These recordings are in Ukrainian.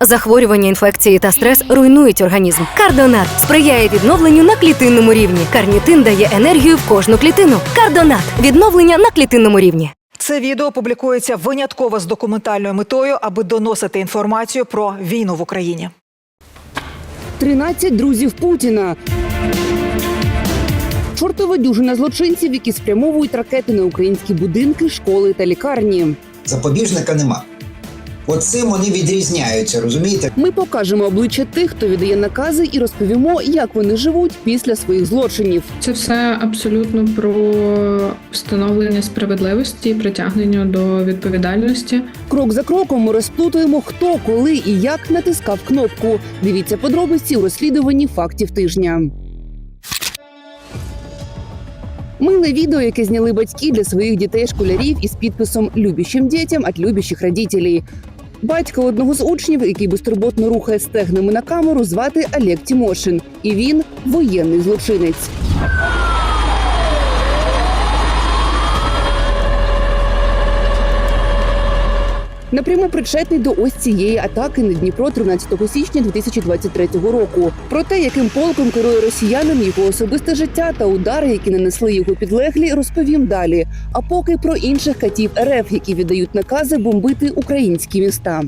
Захворювання, інфекції та стрес руйнують організм. Кардонат сприяє відновленню на клітинному рівні. Карнітин дає енергію в кожну клітину. Кардонат відновлення на клітинному рівні. Це відео публікується винятково з документальною метою, аби доносити інформацію про війну в Україні. 13 друзів Путіна. Чортова дюжина злочинців, які спрямовують ракети на українські будинки, школи та лікарні. Запобіжника нема. От цим вони відрізняються, розумієте? Ми покажемо обличчя тих, хто віддає накази, і розповімо, як вони живуть після своїх злочинів. Це все абсолютно про встановлення справедливості, притягнення до відповідальності. Крок за кроком ми розплутуємо, хто, коли і як натискав кнопку. Дивіться подробиці у розслідуванні фактів тижня. Миле відео, яке зняли батьки для своїх дітей-школярів із підписом Любящим дітям від любящих родителей. Батька одного з учнів, який безтурботно рухає стегнами на камеру, звати Олег Тімошин, і він воєнний злочинець. Напряму причетний до ось цієї атаки на Дніпро 13 січня 2023 року. Про те, яким полком керує росіянин, його особисте життя та удари, які нанесли його підлеглі, розповім далі. А поки про інших катів РФ, які віддають накази бомбити українські міста.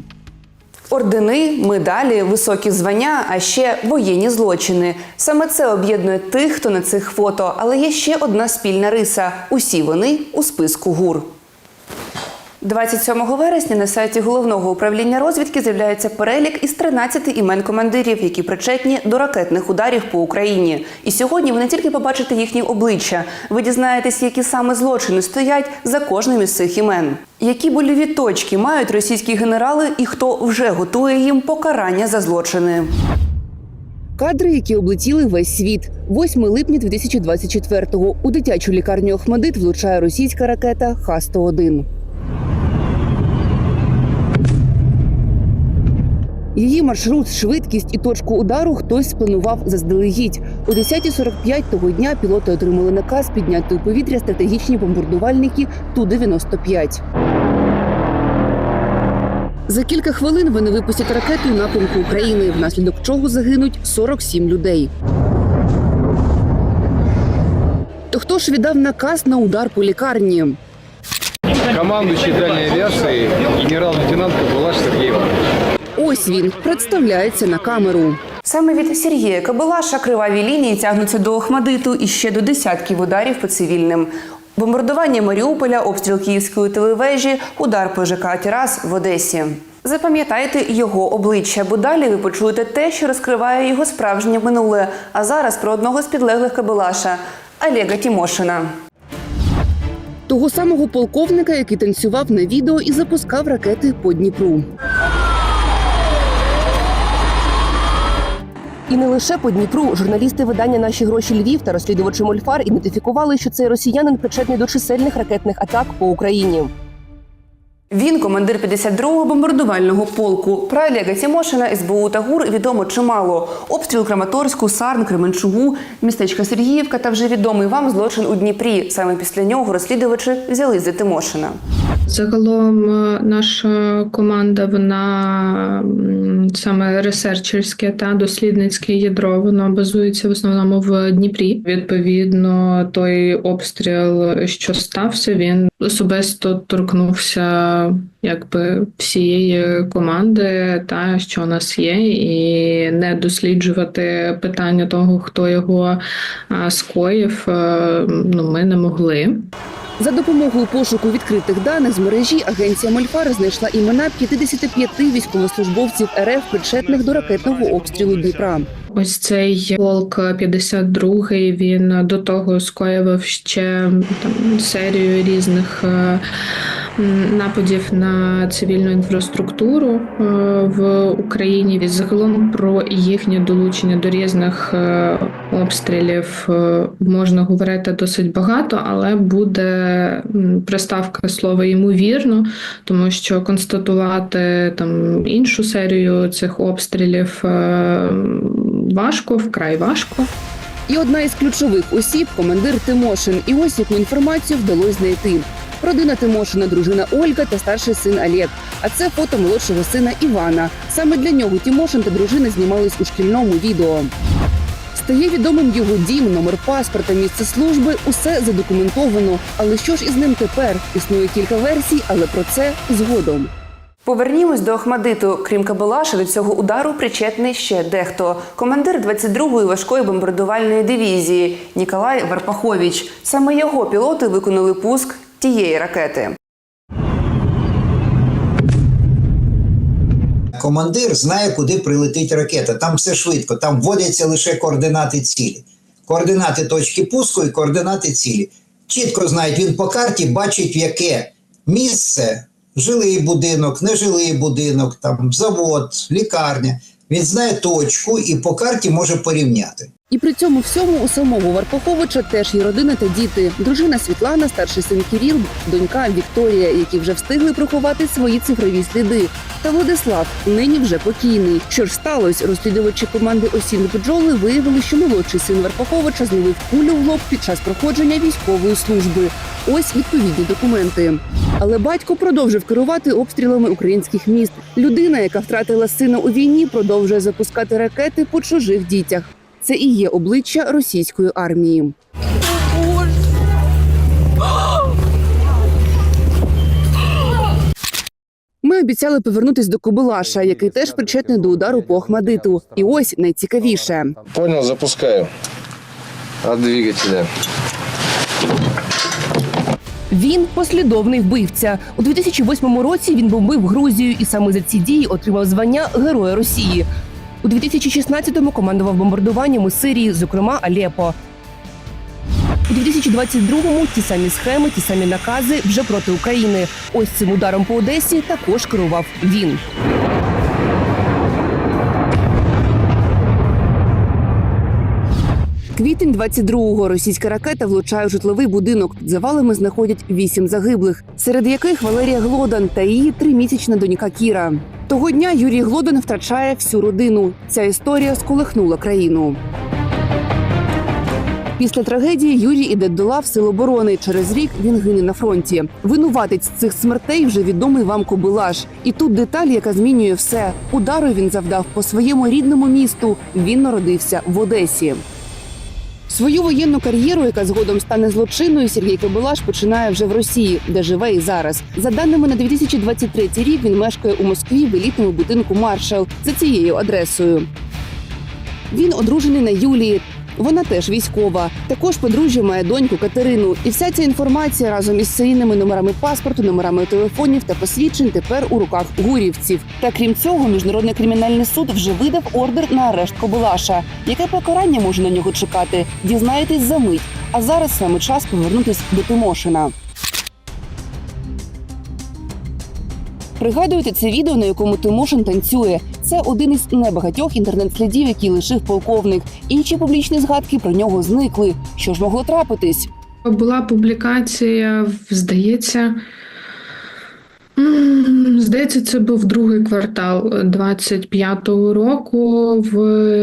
Ордени, медалі, високі звання, а ще воєнні злочини. Саме це об'єднує тих, хто на цих фото. Але є ще одна спільна риса: усі вони у списку ГУР. 27 вересня на сайті головного управління розвідки з'являється перелік із 13 імен командирів, які причетні до ракетних ударів по Україні. І сьогодні ви не тільки побачите їхні обличчя, ви дізнаєтесь, які саме злочини стоять за кожним із цих імен. Які больові точки мають російські генерали і хто вже готує їм покарання за злочини. Кадри, які облетіли весь світ. 8 липня 2024-го у дитячу лікарню Охмадит влучає російська ракета Х-101. Її маршрут, швидкість і точку удару хтось спланував заздалегідь. О 10.45 того дня пілоти отримали наказ підняти у повітря стратегічні бомбардувальники Ту-95. За кілька хвилин вони випустять ракету у напрямку України, внаслідок чого загинуть 47 людей. То хто ж віддав наказ на удар по лікарні? командующий дальней авиации генерал-лейтенант Кабулаш Сергей Иванович. Ось він представляється на камеру. Саме від Сергія Кабилаша криваві лінії тягнуться до Охмадиту і ще до десятків ударів по цивільним. Бомбардування Маріуполя, обстріл Київської телевежі, удар по ЖК Тірас в Одесі. Запам'ятайте його обличчя, бо далі ви почуєте те, що розкриває його справжнє минуле. А зараз про одного з підлеглих Кабилаша Олега Тімошина. Того самого полковника, який танцював на відео і запускав ракети по Дніпру. І не лише по Дніпру. Журналісти видання Наші гроші Львів та розслідувачі Мольфар ідентифікували, що цей росіянин причетний до чисельних ракетних атак по Україні. Він командир 52-го бомбардувального полку. Про Олега Тімошина, СБУ та відомо чимало. Обстріл Краматорську, Сарн, Кременчугу, містечка Сергіївка та вже відомий вам злочин у Дніпрі. Саме після нього розслідувачі взялись за Тимошина. Загалом е, наша команда, вона саме ресерчерське та дослідницьке ядро, воно базується в основному в Дніпрі. Відповідно, той обстріл, що стався, він особисто торкнувся якби всієї команди, та що у нас є, і не досліджувати питання того, хто його скоїв, е, ну ми не могли. За допомогою пошуку відкритих даних з мережі агенція Мольфар знайшла імена 55 військовослужбовців РФ, причетних до ракетного обстрілу Дніпра. Ось цей полк 52-й, він до того скоював ще там серію різних е, нападів на цивільну інфраструктуру е, в Україні. Загалом про їхнє долучення до різних е, обстрілів можна говорити досить багато, але буде приставка слова ймовірно, тому що констатувати там іншу серію цих обстрілів важко, вкрай важко. І одна із ключових осіб командир Тимошин. І ось яку інформацію вдалося знайти. Родина Тимошина, дружина Ольга та старший син Олег. А це фото молодшого сина Івана. Саме для нього Тимошин та дружина знімались у шкільному відео. Стає відомим його дім, номер паспорта, місце служби усе задокументовано. Але що ж із ним тепер? Існує кілька версій, але про це згодом. Повернімось до Ахмадиту. Крім Кабелаша, до цього удару причетний ще дехто. Командир 22-ї важкої бомбардувальної дивізії Ніколай Варпахович. Саме його пілоти виконали пуск тієї ракети. Командир знає, куди прилетить ракета. Там все швидко, там вводяться лише координати цілі. Координати точки пуску і координати цілі. Чітко знають, він по карті бачить, в яке місце жилий будинок, нежилий будинок, там завод, лікарня. Він знає точку і по карті може порівняти. І при цьому всьому у самого Варпаховича теж є родина та діти. Дружина Світлана, старший син Кіріл, донька Вікторія, які вже встигли приховати свої цифрові сліди. Та Владислав нині вже покійний. Що ж сталося? Розслідувачі команди Осінни бджоли виявили, що молодший син Варпаховича зловив кулю в лоб під час проходження військової служби. Ось відповідні документи. Але батько продовжив керувати обстрілами українських міст. Людина, яка втратила сина у війні, продовжує запускати ракети по чужих дітях. Це і є обличчя російської армії. Ми обіцяли повернутись до Кобилаша, який теж причетний до удару по Ахмадиту. І ось найцікавіше. Понял, запускаю. От двигателя. Він послідовний вбивця. У 2008 році він бомбив Грузію і саме за ці дії отримав звання Героя Росії. У 2016-му командував бомбардуваннями Сирії, зокрема Алепо. У 2022-му ті самі схеми, ті самі накази вже проти України. Ось цим ударом по Одесі також керував він. Квітень 22-го російська ракета влучає в житловий будинок. Під завалами знаходять вісім загиблих, серед яких Валерія Глодан та її тримісячна донька Кіра. Того дня Юрій Глодан втрачає всю родину. Ця історія сколихнула країну. Після трагедії Юрій іде до лав Сил оборони. Через рік він гине на фронті. Винуватець цих смертей вже відомий вам Кобилаш. І тут деталь, яка змінює все. Удару він завдав по своєму рідному місту. Він народився в Одесі. Свою воєнну кар'єру, яка згодом стане злочинною, Сергій Кобилаш починає вже в Росії, де живе і зараз. За даними на 2023 рік, він мешкає у Москві в елітному будинку Маршал за цією адресою. Він одружений на Юлії. Вона теж військова. Також подружжя має доньку Катерину. І вся ця інформація разом із серійними номерами паспорту, номерами телефонів та посвідчень тепер у руках гурівців. Та крім цього, міжнародний кримінальний суд вже видав ордер на арешт Кобилаша. Яке покарання може на нього чекати? Дізнаєтесь за мить. А зараз саме час повернутись до Тимошина. Пригадуєте це відео, на якому Тимошин танцює. Це один із небагатьох інтернет-слідів, які лишив полковник. Інші публічні згадки про нього зникли. Що ж могло трапитись? Була публікація, здається. Здається, це був другий квартал 25-го року, в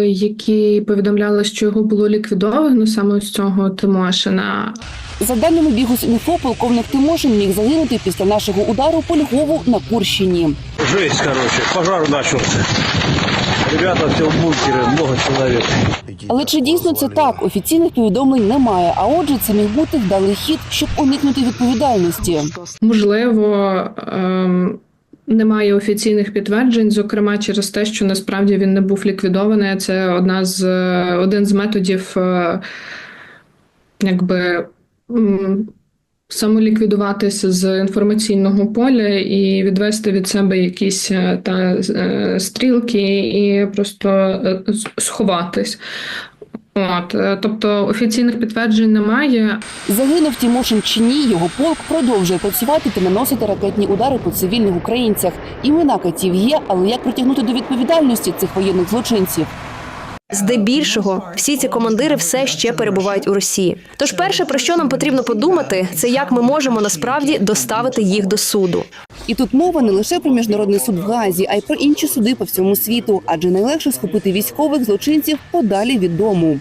який повідомляли, що його було ліквідовано саме з цього Тимошина. За даними Бігус.Інфо, полковник Тимошин міг загинути після нашого удару по Львову на Курщині. Жесть, короче, пожар начался. Ребята все в бункере, много человек. Але чи дійсно це так? Офіційних повідомлень немає. А отже, це міг бути вдалий хід, щоб уникнути відповідальності. Можливо, ем, немає офіційних підтверджень, зокрема через те, що насправді він не був ліквідований. Це одна з е, один з методів, е, якби. Самоліквідуватися з інформаційного поля і відвести від себе якісь е, та е, стрілки, і просто е, сховатись. От, тобто офіційних підтверджень немає, Загинув Тімошин чи ні, його полк продовжує працювати та наносити ракетні удари по цивільних українцях. Імена катів є, але як притягнути до відповідальності цих воєнних злочинців? Здебільшого всі ці командири все ще перебувають у Росії. Тож, перше, про що нам потрібно подумати, це як ми можемо насправді доставити їх до суду. І тут мова не лише про міжнародний суд в Газі, а й про інші суди по всьому світу, адже найлегше схопити військових злочинців подалі від дому.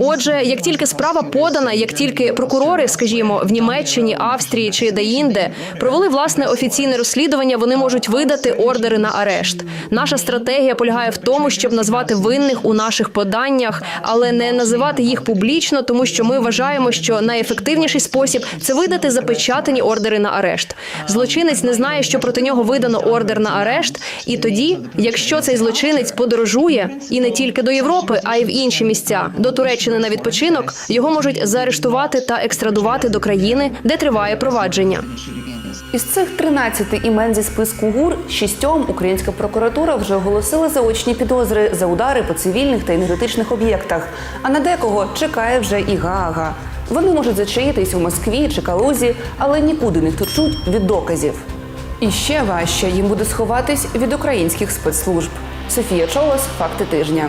Отже, як тільки справа подана, як тільки прокурори, скажімо, в Німеччині, Австрії чи де-інде провели власне офіційне розслідування, вони можуть видати ордери на арешт. Наша стратегія полягає в тому, щоб назвати винних у наших поданнях, але не називати їх публічно, тому що ми вважаємо, що найефективніший спосіб це видати запечатані ордери на арешт. Злочинець не знає, що проти нього видано ордер на арешт, і тоді, якщо цей злочинець подорожує і не тільки до Європи, а й в інші місця до Туреччини на відпочинок, його можуть заарештувати та екстрадувати до країни, де триває провадження. Із цих 13 імен зі списку ГУР шістьом українська прокуратура вже оголосила заочні підозри за удари по цивільних та енергетичних об'єктах. А на декого чекає вже і Гаага. Вони можуть зачаїтись у Москві чи Калузі, але нікуди не втечуть від доказів. І ще важче їм буде сховатись від українських спецслужб. Софія Чолос, факти тижня.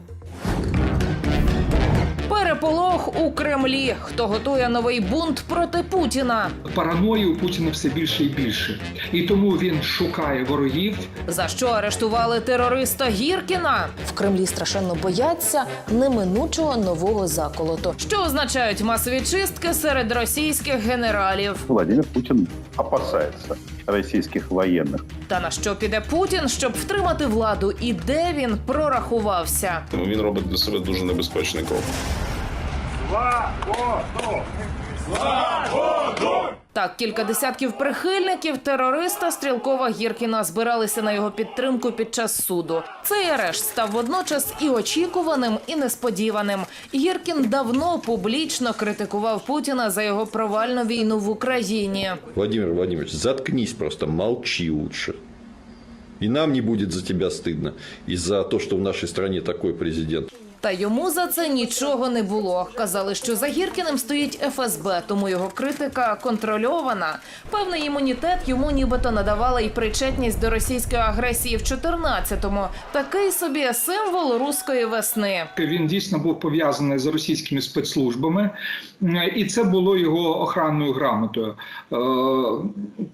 Переполох у Кремлі. Хто готує новий бунт проти Путіна? Параної у Путіна все більше і більше, і тому він шукає ворогів. За що арештували терориста Гіркіна? В Кремлі страшенно бояться неминучого нового заколоту. Що означають масові чистки серед російських генералів? Владимир Путин опасается российских военных. Та на що піде Путін, щоб втримати владу, і де він прорахувався? Він робить для себе дуже небезпечний крок. Так, кілька десятків прихильників терориста Стрілкова Гіркіна збиралися на його підтримку під час суду. Цей арешт став водночас і очікуваним, і несподіваним. Гіркін давно публічно критикував Путіна за його провальну війну в Україні. Владимир Владимирович, заткнись просто, молчи лучше. И нам не будет за тебя стыдно. И за то, что в нашей стране такой президент. Та йому за це нічого не було. Казали, що за Гіркіним стоїть ФСБ, тому його критика контрольована. Певний імунітет йому нібито надавала і причетність до російської агресії в 14-му. Такий собі символ руської весни. Він дійсно був пов'язаний з російськими спецслужбами, е, і це було його охранною грамотою. Е,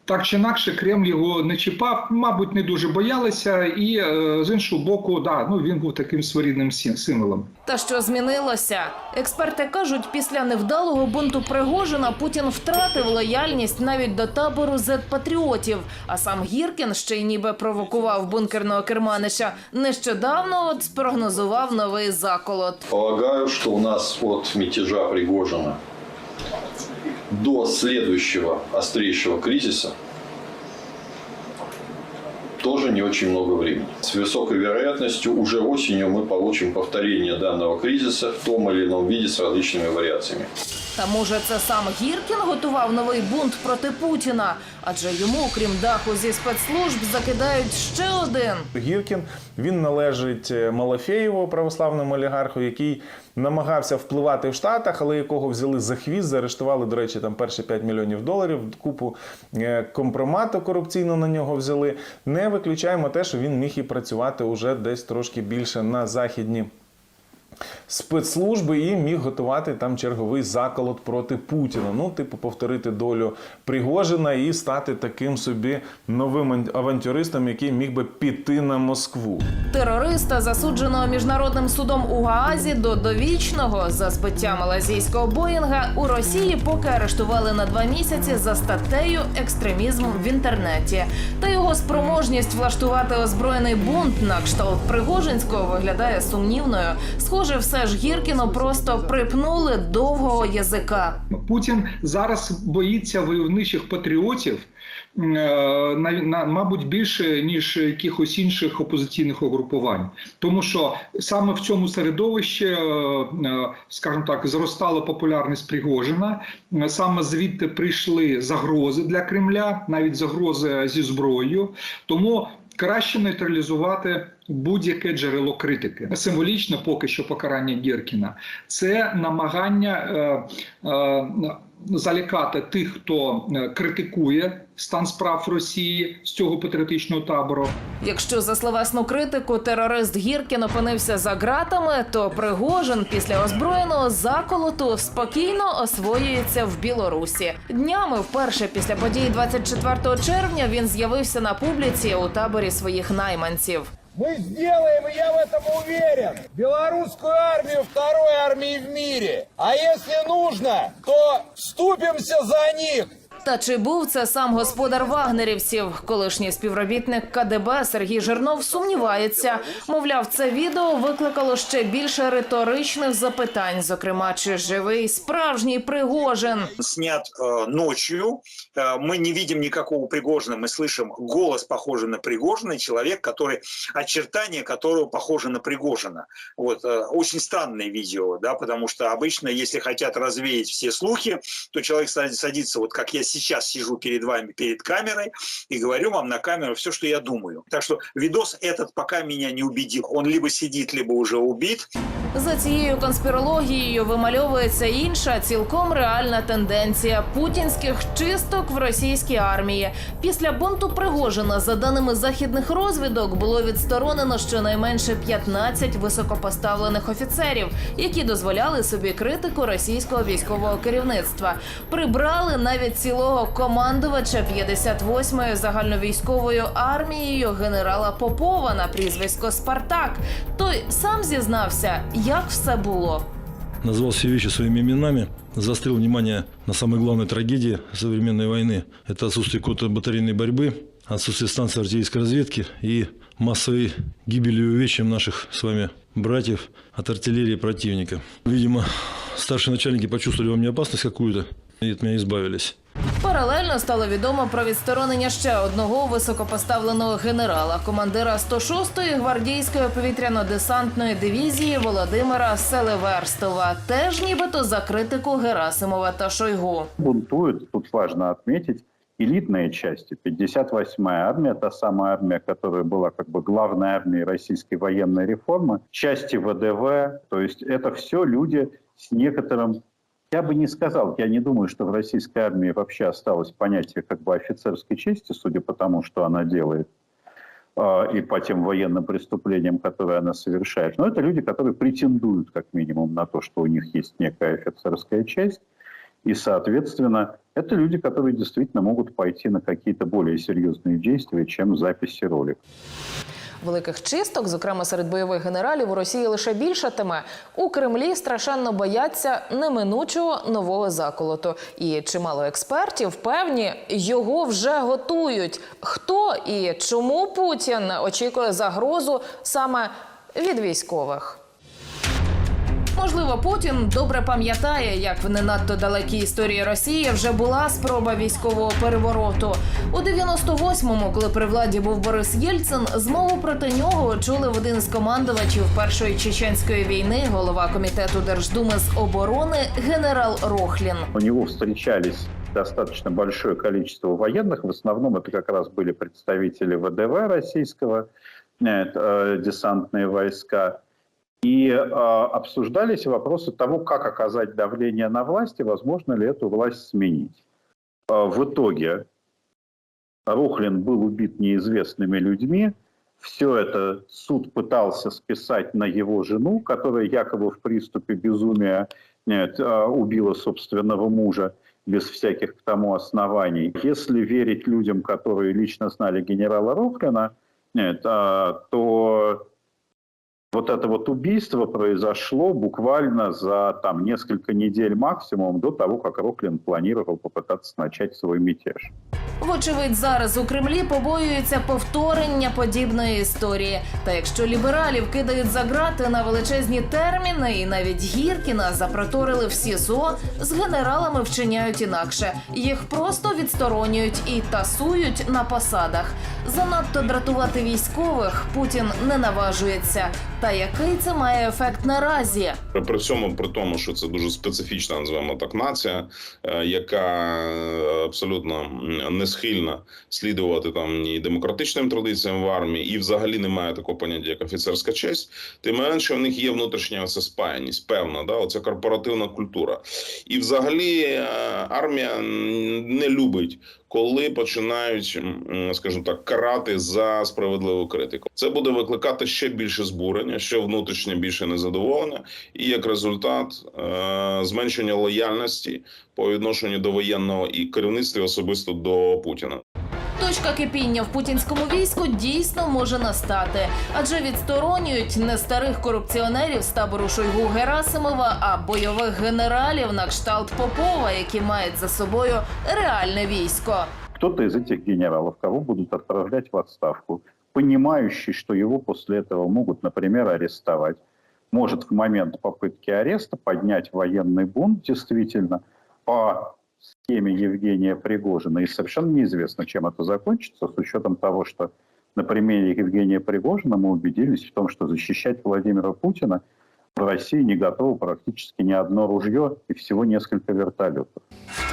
Так чи інакше, Кремль його не чіпав, мабуть, не дуже боялися, і е, з іншого боку, да, ну він був таким своєрідним сі- символом. Та що змінилося? Експерти кажуть, після невдалого бунту Пригожина Путін втратив лояльність навіть до табору зет-патріотів. А сам Гіркін ще й ніби провокував бункерного керманича. Нещодавно от спрогнозував новий заколот. Полагаю, что у нас от мятежа Пригожина до следующего острейшего кризиса тоже не очень много времени. С высокой вероятностью уже осенью мы получим повторение данного кризиса в том или ином виде с различными вариациями. Та може це сам Гіркін готував новий бунт проти Путіна? Адже йому, крім даху зі спецслужб, закидають ще один. Гіркін він належить е, Малафєєву, православному олігарху, який намагався впливати в Штатах, але якого взяли за хвіст, заарештували, до речі, там перші 5 мільйонів доларів, купу е, компромату корупційно на нього взяли. Не виключаємо те, що він міг і працювати уже десь трошки більше на західні. Спецслужби і міг готувати там черговий заколот проти Путіна. Ну, типу, повторити долю Пригожина і стати таким собі новим авантюристом, який міг би піти на Москву. Терориста, засудженого міжнародним судом у Гаазі до довічного за збиття малазійського Боїнга, у Росії поки арештували на два місяці за статтею екстремізм в інтернеті. Та його спроможність влаштувати озброєний бунт на кшталт Пригожинського виглядає сумнівною. Схоже, все ж Гіркіну просто припнули довгого язика. Путін зараз боїться войовничих патріотів, е, на, на, мабуть, більше ніж якихось інших опозиційних угрупувань, тому що саме в цьому середовищі, е, е, скажімо так, зростала популярність Пригожина. Саме звідти прийшли загрози для Кремля, навіть загрози зі зброєю. Тому краще нейтралізувати будь-яке джерело критики. Символічно поки що покарання Гіркіна це намагання е, е, залякати тих, хто е, критикує стан справ Росії з цього патріотичного табору. Якщо за словесну критику терорист Гіркін опинився за ґратами, то Пригожин після озброєного заколоту спокійно освоюється в Білорусі. Днями вперше після подій 24 червня він з'явився на публіці у таборі своїх найманців. Мы сделаем, и я в этом уверен, белорусскую армию второй армии в мире. А если нужно, то вступимся за них. Та чи був це сам господар вагнерівців? Колишній співробітник КДБ Сергій Жирнов сумнівається. Мовляв, це відео викликало ще більше риторичних запитань. Зокрема, чи живий справжній Пригожин? снят э, ночью. Э, мы не видим никакого Пригожина, мы слышим голос, похожий на Пригожина, человек, который, очертания которого похожи на Пригожина. Вот, э, очень странное видео, да, потому что обычно, если хотят развеять все слухи, то человек сад- садится, вот как я сейчас сижу перед вами, перед камерой, и говорю вам на камеру все, что я думаю. Так что видос этот пока меня не убедил. Он либо сидит, либо уже убит. За цією конспірологією вимальовується інша, цілком реальна тенденція путінських чисток в російській армії. Після бунту Пригожина, за даними західних розвідок, було відсторонено щонайменше 15 високопоставлених офіцерів, які дозволяли собі критику російського військового керівництва. Прибрали навіть цілого командувача 58-ї загальновійськовою армією генерала Попова на прізвисько Спартак. Той сам зізнався, як все було. назвал все вещи своими именами, заострил внимание на самой главной трагедии современной войны. Это отсутствие какой-то батарейной борьбы, отсутствие станции артиллерийской разведки и массовой гибели и увечьям наших с вами братьев от артиллерии противника. Видимо, старшие начальники почувствовали во мне опасность какую-то и от меня избавились. Паралельно стало відомо про відсторонення ще одного високопоставленого генерала, командира 106-ї гвардійської повітряно-десантної дивізії Володимира Селиверстова, теж нібито за критику Герасимова та Шойгу. бунтуют, тут важно отметить, элитные части. 58-я армия, та самая армия, которая была как бы главной армией российской военной реформы, части ВДВ, то есть это все люди с некоторым я бы не сказал, я не думаю, что в российской армии вообще осталось понятие как бы офицерской чести, судя по тому, что она делает, э, и по тем военным преступлениям, которые она совершает. Но это люди, которые претендуют как минимум на то, что у них есть некая офицерская честь, и, соответственно, это люди, которые действительно могут пойти на какие-то более серьезные действия, чем записи роликов. Великих чисток, зокрема серед бойових генералів, у Росії лише більшатиме. У Кремлі страшенно бояться неминучого нового заколоту. І чимало експертів певні його вже готують. Хто і чому Путін очікує загрозу саме від військових? Можливо, Путін добре пам'ятає, як в не надто далекій історії Росії вже була спроба військового перевороту. У 98-му, коли при владі був Борис Єльцин, змову проти нього чули в один з командувачів першої чеченської війни, голова комітету Держдуми з оборони генерал Рохлін. У него встречались достаточно большое количество военных. В основном это как раз были представители ВДВ российского, э, э, десантные войска. И э, обсуждались вопросы того, как оказать давление на власть и возможно ли эту власть сменить. Э, в итоге Рухлин был убит неизвестными людьми. Все это суд пытался списать на его жену, которая якобы в приступе безумия нет, э, убила собственного мужа без всяких к тому оснований. Если верить людям, которые лично знали генерала Рухлина, нет, то вот это вот убийство произошло буквально за там несколько недель максимум до того, как Роклин планировал попытаться начать свой мятеж. Вочевидь, зараз у Кремлі побоюються повторення подібної історії. Та якщо лібералів кидають за грати на величезні терміни, і навіть Гіркіна запроторили в СІЗО, з генералами вчиняють інакше. Їх просто відсторонюють і тасують на посадах. Занадто дратувати військових Путін не наважується. Та який це має ефект наразі? При цьому, при тому, що це дуже специфічна, називаємо так, нація, е, яка е, абсолютно не схильна слідувати там ні демократичним традиціям в армії, і взагалі немає такого поняття, як офіцерська честь, тим менше в них є внутрішня оця спаяність, певна, да, оця корпоративна культура. І взагалі е, армія не любить. Коли починають, скажімо так, карати за справедливу критику, це буде викликати ще більше збурення, ще внутрішнє більше незадоволення, і як результат е- зменшення лояльності по відношенню до воєнного і керівництва особисто до Путіна. Точка кипіння в путінському війську дійсно може настати, адже відсторонюють не старих корупціонерів з табору Шойгу Герасимова, а бойових генералів на кшталт Попова, які мають за собою реальне військо. Кто-то из этих генералов, кого будут отправлять в отставку, понимающий, что его после этого могут, например, арестовать, может в момент попытки ареста поднять военный бунт действительно по схеме Евгения Пригожина. И совершенно неизвестно, чем это закончится, с учетом того, что на примере Евгения Пригожина мы убедились в том, что защищать Владимира Путина в России не готово практически ни одно ружье и всего несколько вертолетов.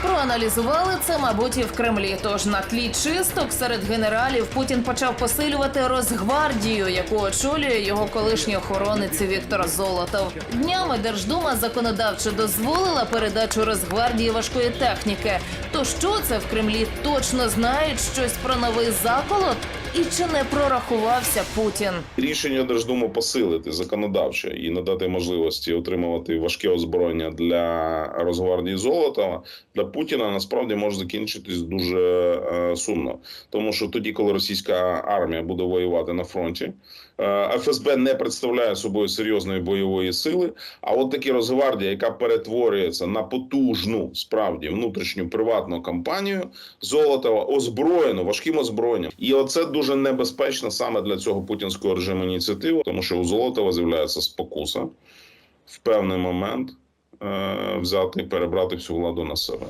Проаналізували це, мабуть, і в Кремлі. Тож на тлі чисток серед генералів Путін почав посилювати Росгвардію, яку очолює його колишній охоронець Віктор Золотов. Днями Держдума законодавчо дозволила передачу Росгвардії важкої техніки. То що це в Кремлі точно знають щось про новий заколот? І чи не прорахувався Путін? Рішення Держдуму посилити законодавче і надати можливості отримувати важке озброєння для Росгвардії Золотова для Путіна насправді може закінчитись дуже е, сумно, тому що тоді, коли російська армія буде воювати на фронті, ФСБ не представляє собою серйозної бойової сили. А от такі Росгвардія, яка перетворюється на потужну справді внутрішню приватну кампанію Золотова, озброєну важким озброєнням, і оце дуже небезпечно саме для цього путінського режиму ініціативи, тому що у Золотова з'являється спокуса в певний момент е, взяти і перебрати всю владу на себе.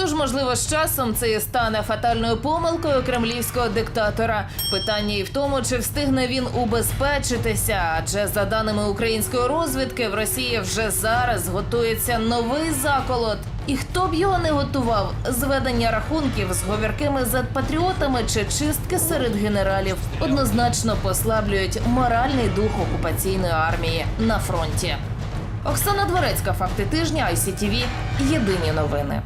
Тож, можливо, з часом це і стане фатальною помилкою кремлівського диктатора. Питання і в тому, чи встигне він убезпечитися. Адже за даними української розвідки, в Росії вже зараз готується новий заколот. І хто б його не готував, зведення рахунків з говіркими патріотами чи чистки серед генералів однозначно послаблюють моральний дух окупаційної армії на фронті. Оксана Дворецька, факти тижня, ICTV, Єдині новини.